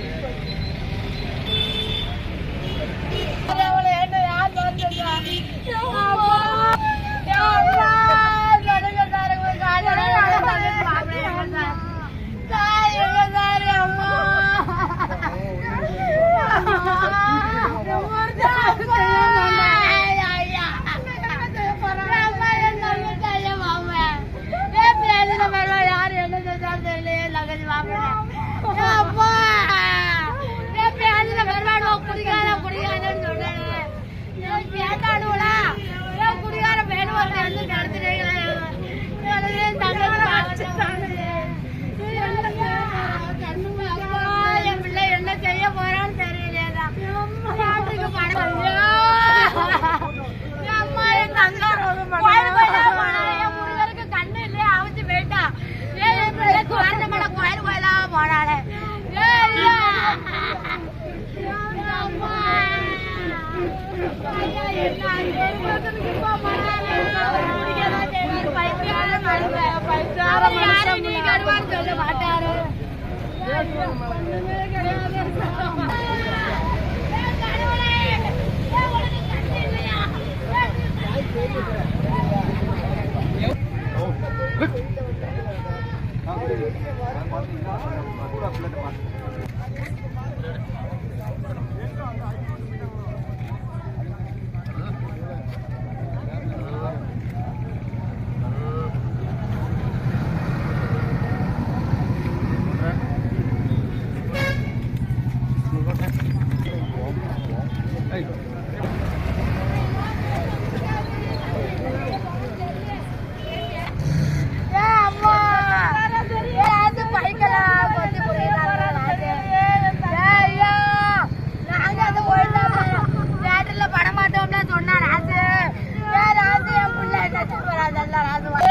Yeah. பைத்தியாரம் நீ கருவான்னு சொல்ல மாட்டாரு पूरा फ्लड मार 拉拉拉拉